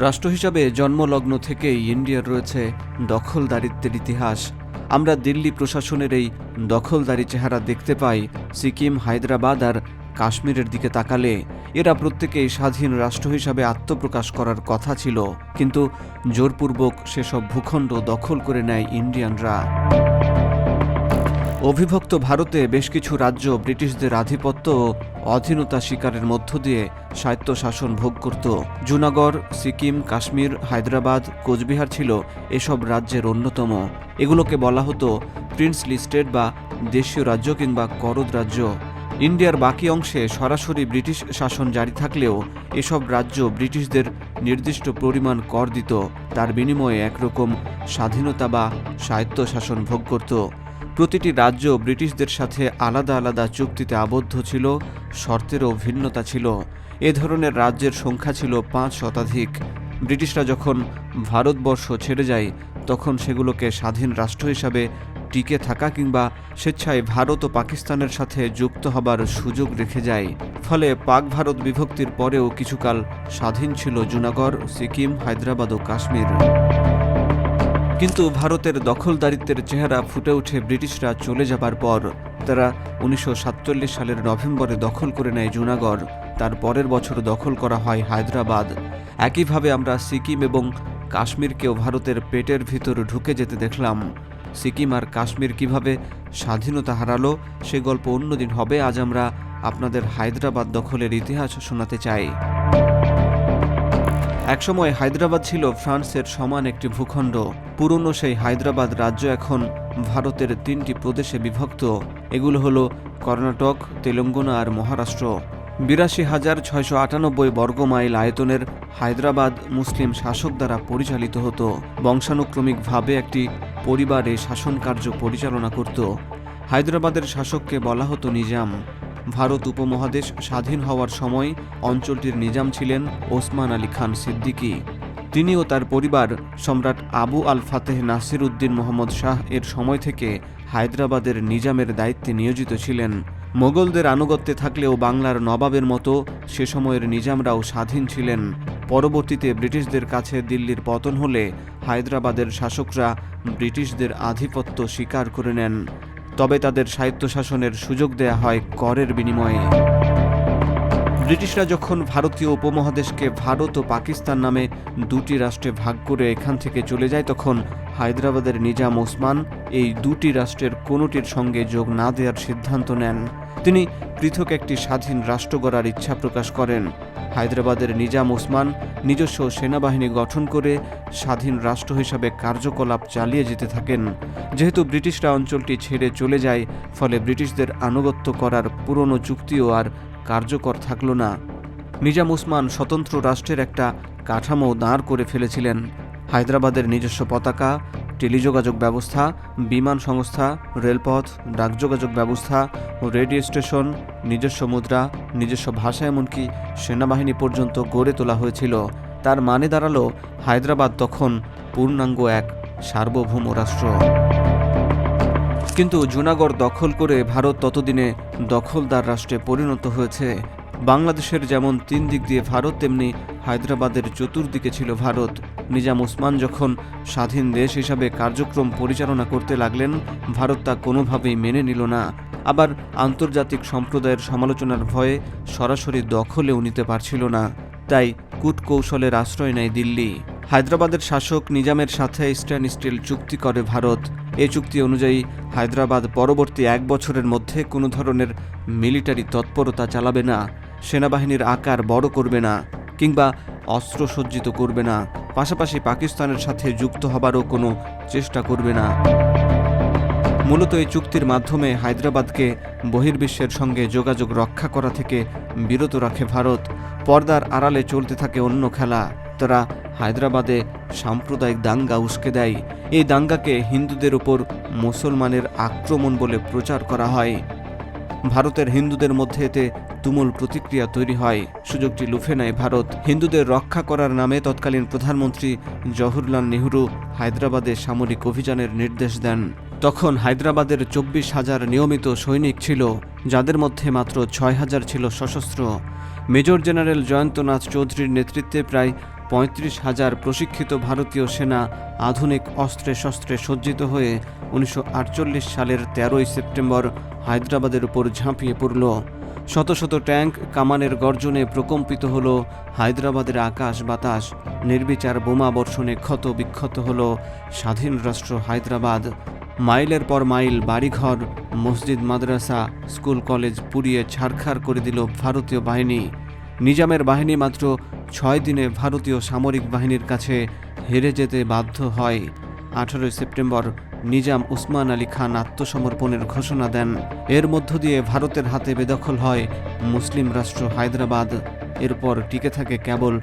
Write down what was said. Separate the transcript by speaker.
Speaker 1: রাষ্ট্র হিসাবে জন্মলগ্ন থেকেই ইন্ডিয়ার রয়েছে দখলদারিত্বের ইতিহাস। আমরা দিল্লি প্রশাসনের এই দখলদারি চেহারা দেখতে পাই সিকিম, হায়দ্রাবাদ আর কাশ্মীরের দিকে তাকালে। এরা প্রত্যেকেই স্বাধীন রাষ্ট্র হিসাবে আত্মপ্রকাশ করার কথা ছিল, কিন্তু জোরপূর্বক সেসব ভূখণ্ড দখল করে নেয় ইন্ডিয়ানরা। অবিভক্ত ভারতে বেশ কিছু রাজ্য ব্রিটিশদের আধিপত্য ও অধীনতা শিকারের মধ্য দিয়ে স্বায়ত্তশাসন ভোগ করত। জুনাগড়, সিকিম, কাশ্মীর, হায়দ্রাবাদ, কোচবিহার ছিল এসব রাজ্যের অন্যতম। এগুলোকে বলা হতো প্রিন্সলি স্টেট বা দেশীয় রাজ্য কিংবা করদ রাজ্য। ইন্ডিয়ার বাকি অংশে সরাসরি ব্রিটিশ শাসন জারি থাকলেও এসব রাজ্য ব্রিটিশদের নির্দিষ্ট পরিমাণ কর দিত। তার বিনিময়ে একরকম স্বাধীনতা বা স্বায়ত্তশাসন ভোগ করত। প্রতিটি রাজ্য ব্রিটিশদের সাথে আলাদা আলাদা চুক্তিতে আবদ্ধ ছিল, শর্তেরও ভিন্নতা ছিল। এ ধরনের রাজ্যের সংখ্যা ছিল পাঁচ শতাধিক। ব্রিটিশরা যখন ভারতবর্ষ ছেড়ে যায়, তখন সেগুলোকে স্বাধীন রাষ্ট্র হিসাবে টিকে থাকা কিংবা স্বেচ্ছায় ভারত ও পাকিস্তানের সাথে যুক্ত হবার সুযোগ রেখে যায়। ফলে পাক ভারত বিভক্তির পরেও কিছুকাল স্বাধীন ছিল জুনাগড়, সিকিম, হায়দ্রাবাদ ও কাশ্মীর। কিন্তু ভারতের দখলদারিত্বের চেহারা ফুটে ওঠে ব্রিটিশরা চলে যাবার পর তারা উনিশশো সাতচল্লিশ সালের নভেম্বরে দখল করে নেয় জুনাগড়। তার পরের বছর দখল করা হয় হায়দ্রাবাদ। একইভাবে আমরা সিকিম এবং কাশ্মীরকেও ভারতের পেটের ভিতর ঢুকে যেতে দেখলাম। সিকিম আর কাশ্মীর কীভাবে স্বাধীনতা হারালো, সে গল্প অন্যদিন হবে। আজ আমরা আপনাদের হায়দ্রাবাদ দখলের ইতিহাস শোনাতে চাই। একসময় হায়দ্রাবাদ ছিল ফ্রান্সের সমান একটি ভূখণ্ড। পুরনো সেই হায়দ্রাবাদ রাজ্য এখন ভারতের তিনটি প্রদেশে বিভক্ত। এগুলো হলো কর্ণাটক, তেলেঙ্গানা আর মহারাষ্ট্র। বিরাশি হাজার ছয়শো আটানব্বই বর্গমাইল আয়তনের হায়দ্রাবাদ মুসলিম শাসক দ্বারা পরিচালিত হতো। বংশানুক্রমিকভাবে একটি পরিবারে শাসন কার্য পরিচালনা করত। হায়দ্রাবাদের শাসককে বলা হতো নিজাম। ভারত উপমহাদেশ স্বাধীন হওয়ার সময় অঞ্চলটির নিজাম ছিলেন ওসমান আলী খান সিদ্দিকী। তিনি ও তার পরিবার সম্রাট আবু আল ফাতেহ নাসির উদ্দিন মোহাম্মদ শাহ এর সময় থেকে হায়দ্রাবাদের নিজামের দায়িত্বে নিয়োজিত ছিলেন। মোগলদের আনুগত্যে থাকলেও বাংলার নবাবের মতো সে সময়ের নিজামরাও স্বাধীন ছিলেন। পরবর্তীতে ব্রিটিশদের কাছে দিল্লির পতন হলে হায়দ্রাবাদের শাসকরা ব্রিটিশদের আধিপত্য স্বীকার করে নেন। তবে তাদের স্বায়ত্তশাসনের সুযোগ দেয়া হয় করের বিনিময়ে। ব্রিটিশরা যখন ভারতীয় উপমহাদেশকে ভারত ও পাকিস্তান নামে দুটি রাষ্ট্রে ভাগ করে এখান থেকে চলে যায়, তখন হায়দ্রাবাদের নিজাম ওসমান এই দুটি রাষ্ট্রের কোনোটির সঙ্গে যোগ না দেওয়ার সিদ্ধান্ত নেন। তিনি পৃথক একটি স্বাধীন রাষ্ট্র গড়ার ইচ্ছা প্রকাশ করেন। হায়দ্রাবাদের নিজাম ওসমান নিজস্ব সেনাবাহিনী গঠন করে স্বাধীন রাষ্ট্র হিসাবে কার্যকলাপ চালিয়ে যেতে থাকেন। যেহেতু ব্রিটিশরা অঞ্চলটি ছেড়ে চলে যায়, ফলে ব্রিটিশদের আনুগত্য করার পুরনো চুক্তিও আর কার্যকর থাকল না। নিজাম ওসমান স্বতন্ত্র রাষ্ট্রের একটা কাঠামো দাঁড় করে ফেলেছিলেন। হায়দ্রাবাদের নিজস্ব পতাকা টেলিযোগাযোগ ব্যবস্থা, বিমান সংস্থা, রেলপথ, ডাকযোগাযোগ ব্যবস্থা ও রেডিও স্টেশন, নিজস্ব মুদ্রা, নিজস্ব ভাষা এমনকি সেনাবাহিনী পর্যন্ত গড়ে তোলা হয়েছিল। তার মানে দাঁড়াল হায়দ্রাবাদ তখন পূর্ণাঙ্গ এক সার্বভৌম রাষ্ট্র। কিন্তু জুনাগড় দখল করে ভারত ততদিনে দখলদার রাষ্ট্রে পরিণত হয়েছে। বাংলাদেশের যেমন তিন দিক দিয়ে ভারত, তেমনি হায়দ্রাবাদের চতুর্দিকে ছিল ভারত। নিজাম ওসমান যখন স্বাধীন দেশ হিসাবে কার্যক্রম পরিচালনা করতে লাগলেন, ভারত তা কোনোভাবেই মেনে নিল না। আবার আন্তর্জাতিক সম্প্রদায়ের সমালোচনার ভয়ে সরাসরি দখলেও নিতে পারছিল না। তাই কূটকৌশলের আশ্রয় নেয় দিল্লি। হায়দ্রাবাদের শাসক নিজামের সাথে স্ট্যান্ড স্টিল চুক্তি করে ভারত। এ চুক্তি অনুযায়ী হায়দ্রাবাদ পরবর্তী এক বছরের মধ্যে কোনো ধরনের মিলিটারি তৎপরতা চালাবে না। সেনাবাহিনীর আকার বড় করবে না কিংবা অস্ত্রসজ্জিত করবে না। পাশাপাশি পাকিস্তানের সাথে যুক্ত হবারও কোনো চেষ্টা করবে না। মূলত এই চুক্তির মাধ্যমে হায়দ্রাবাদকে বহির্বিশ্বের সঙ্গে যোগাযোগ রক্ষা করা থেকে বিরত রাখে ভারত। পর্দার আড়ালে চলতে থাকে অন্য খেলা। তারা হায়দ্রাবাদে সাম্প্রদায়িক দাঙ্গা উস্কে দেয়। এই দাঙ্গাকে হিন্দুদের ওপর মুসলমানের আক্রমণ বলে প্রচার করা হয়। ভারতের হিন্দুদের মধ্যে এতে তুমুল প্রতিক্রিয়া তৈরি হয়। সুযোগটি লুফে নেয় ভারত। হিন্দুদের রক্ষা করার নামে তৎকালীন প্রধানমন্ত্রী জওহরলাল নেহরু হায়দ্রাবাদে সামরিক অভিযানের নির্দেশ দেন। তখন হায়দ্রাবাদের চব্বিশ হাজার নিয়মিত সৈনিক ছিল, যাদের মধ্যে মাত্র ছয় হাজার ছিল সশস্ত্র। মেজর জেনারেল জয়ন্তনাথ চৌধুরীর নেতৃত্বে প্রায় পঁয়ত্রিশ হাজার প্রশিক্ষিত ভারতীয় সেনা আধুনিক অস্ত্রে শস্ত্রে সজ্জিত হয়ে উনিশশো আটচল্লিশ সালের তেরোই সেপ্টেম্বর হায়দ্রাবাদের উপর ঝাঁপিয়ে পড়ল। শত শত ট্যাঙ্ক কামানের গর্জনে প্রকম্পিত হল, হায়দ্রাবাদের আকাশ বাতাস, নির্বিচার বোমা বর্ষণে ক্ষত বিক্ষত হল স্বাধীন রাষ্ট্র হায়দ্রাবাদ। মাইলের পর মাইল বাড়িঘর, মসজিদ, মাদ্রাসা, স্কুল, কলেজ পুড়িয়ে ছারখার করে দিল ভারতীয় বাহিনী। নিজামের বাহিনী মাত্র ছয় দিনে ভারতীয় সামরিক বাহিনীর কাছে হেরে যেতে বাধ্য হয়। আঠারোই সেপ্টেম্বর নিজাম উসমান আলী খান আত্মসমর্পণের ঘোষণা দেন। এর মধ্য দিয়ে ভারতের হাতে বেদখল হয় মুসলিম রাষ্ট্র হায়দ্রাবাদ। এরপর টিকে থাকে কেবল